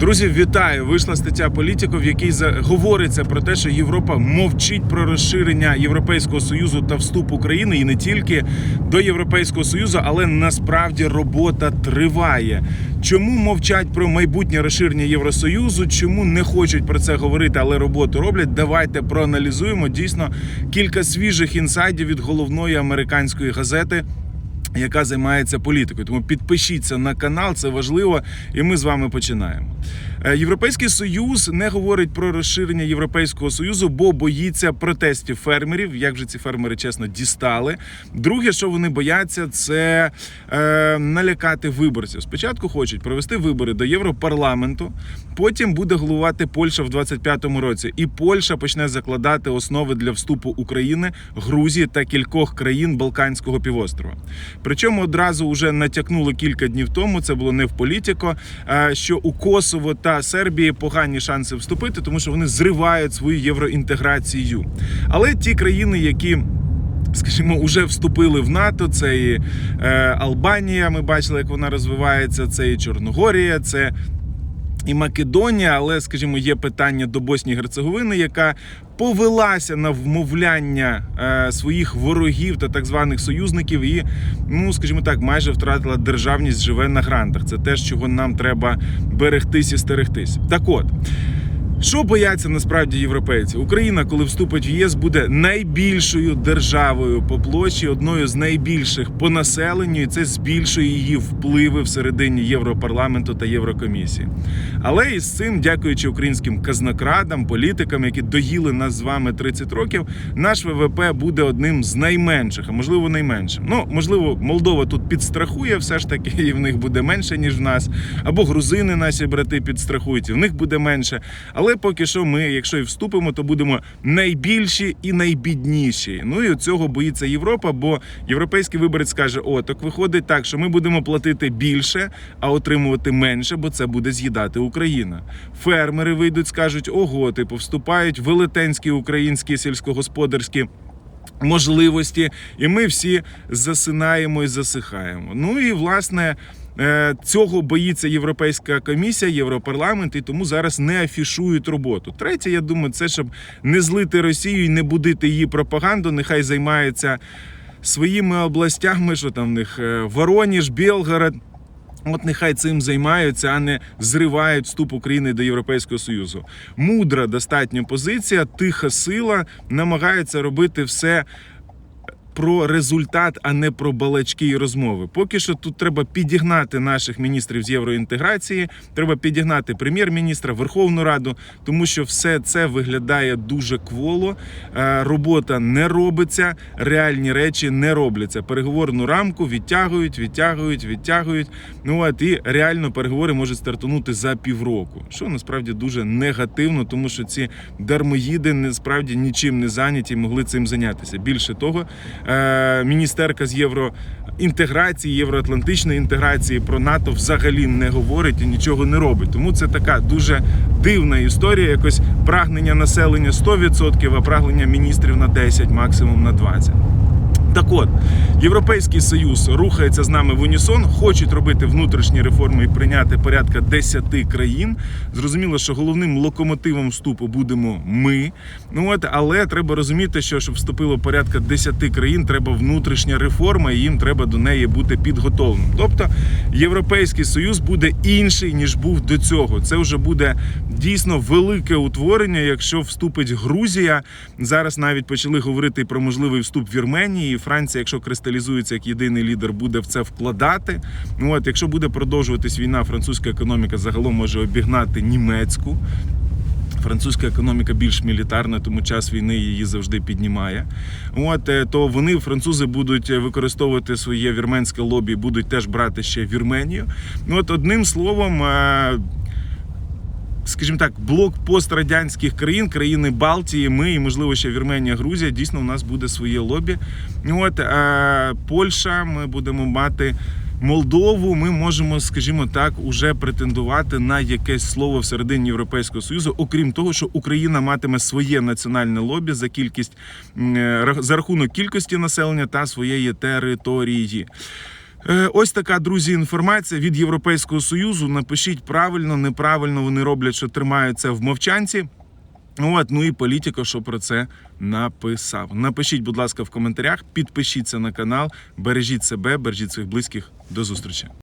Друзі, вітаю! Вийшла стаття політико, в якій говориться про те, що Європа мовчить про розширення Європейського союзу та вступ України і не тільки до Європейського союзу, але насправді робота триває. Чому мовчать про майбутнє розширення Євросоюзу? Чому не хочуть про це говорити, але роботу роблять? Давайте проаналізуємо дійсно кілька свіжих інсайдів від головної американської газети яка займається політикою. Тому підпишіться на канал, це важливо, і ми з вами починаємо. Е, Європейський союз не говорить про розширення Європейського союзу, бо боїться протестів фермерів. Як же ці фермери чесно дістали? Друге, що вони бояться, це е, налякати виборців. Спочатку хочуть провести вибори до Європарламенту, потім буде головувати Польща в 25-му році, і Польща почне закладати основи для вступу України, Грузії та кількох країн Балканського півострова. Причому одразу вже натякнули кілька днів тому. Це було не в політико. е, Що у Косово та Сербії погані шанси вступити, тому що вони зривають свою євроінтеграцію. Але ті країни, які Скажімо, вже вступили в НАТО. Це і е, Албанія. Ми бачили, як вона розвивається. Це і Чорногорія, це і Македонія, але, скажімо, є питання до Боснії Герцеговини, яка повелася на вмовляння е, своїх ворогів та так званих союзників, і, ну скажімо так, майже втратила державність, живе на грантах. Це те, чого нам треба берегтись і стерегтись. Так от. Що бояться насправді європейці? Україна, коли вступить в ЄС, буде найбільшою державою по площі, одною з найбільших по населенню, і це збільшує її впливи всередині Європарламенту та Єврокомісії. Але із цим, дякуючи українським казнокрадам, політикам, які доїли нас з вами 30 років, наш ВВП буде одним з найменших, а можливо найменшим. Ну можливо, Молдова тут підстрахує, все ж таки, і в них буде менше ніж в нас, або грузини, наші брати, підстрахують, і в них буде менше. Але поки що ми, якщо і вступимо, то будемо найбільші і найбідніші. Ну і цього боїться Європа, бо європейський виборець каже: о, так виходить так, що ми будемо платити більше, а отримувати менше, бо це буде з'їдати Україна. Фермери вийдуть, скажуть: ого, типу, вступають велетенські українські сільськогосподарські. Можливості, і ми всі засинаємо і засихаємо. Ну і власне цього боїться Європейська комісія, Європарламент, і тому зараз не афішують роботу. Третє, я думаю, це щоб не злити Росію і не будити її пропаганду. Нехай займається своїми областями, що там в них е, Вороніж, Білгород. От нехай цим займаються, а не зривають вступ України до Європейського Союзу. Мудра достатньо позиція, тиха сила намагається робити все. Про результат, а не про балачки і розмови. Поки що тут треба підігнати наших міністрів з євроінтеграції, треба підігнати прем'єр-міністра, Верховну Раду, тому що все це виглядає дуже кволо. Е, Робота не робиться, реальні речі не робляться. Переговорну рамку відтягують, відтягують, відтягують. Ну от і реально переговори можуть стартанути за півроку, що насправді дуже негативно, тому що ці дармоїди насправді нічим не зайняті, могли цим зайнятися. Більше того, міністерка з євроінтеграції, євроатлантичної інтеграції про НАТО взагалі не говорить і нічого не робить. Тому це така дуже дивна історія. Якось прагнення населення 100%, а прагнення міністрів на 10, максимум на 20%. Так от, Європейський Союз рухається з нами в унісон, хочуть робити внутрішні реформи і прийняти порядка 10 країн. Зрозуміло, що головним локомотивом вступу будемо ми. Ну от, але треба розуміти, що щоб вступило порядка 10 країн, треба внутрішня реформа, і їм треба до неї бути підготовленим. Тобто Європейський Союз буде інший ніж був до цього. Це вже буде дійсно велике утворення, якщо вступить Грузія. Зараз навіть почали говорити про можливий вступ Вірменії. Франція, якщо кристалізується як єдиний лідер, буде в це вкладати. Ну от, якщо буде продовжуватись війна, французька економіка загалом може обігнати німецьку. Французька економіка більш мілітарна, тому час війни її завжди піднімає. От е, то вони, французи, будуть використовувати своє вірменське лобі, будуть теж брати ще Вірменію. Ну от одним словом. Скажімо так, блок пострадянських країн, країни Балтії, ми і можливо ще Вірменія, Грузія. Дійсно, у нас буде своє лобі. От е, Польща, ми будемо мати Молдову. Ми можемо, скажімо так, уже претендувати на якесь слово всередині Європейського союзу, окрім того, що Україна матиме своє національне лобі за кількість е, за рахунок кількості населення та своєї території. Е, Ось така, друзі, інформація від Європейського Союзу. Напишіть правильно, неправильно вони роблять, що тримаються в мовчанці. От, ну і політика, що про це написав. Напишіть, будь ласка, в коментарях, підпишіться на канал, бережіть себе, бережіть своїх близьких. До зустрічі.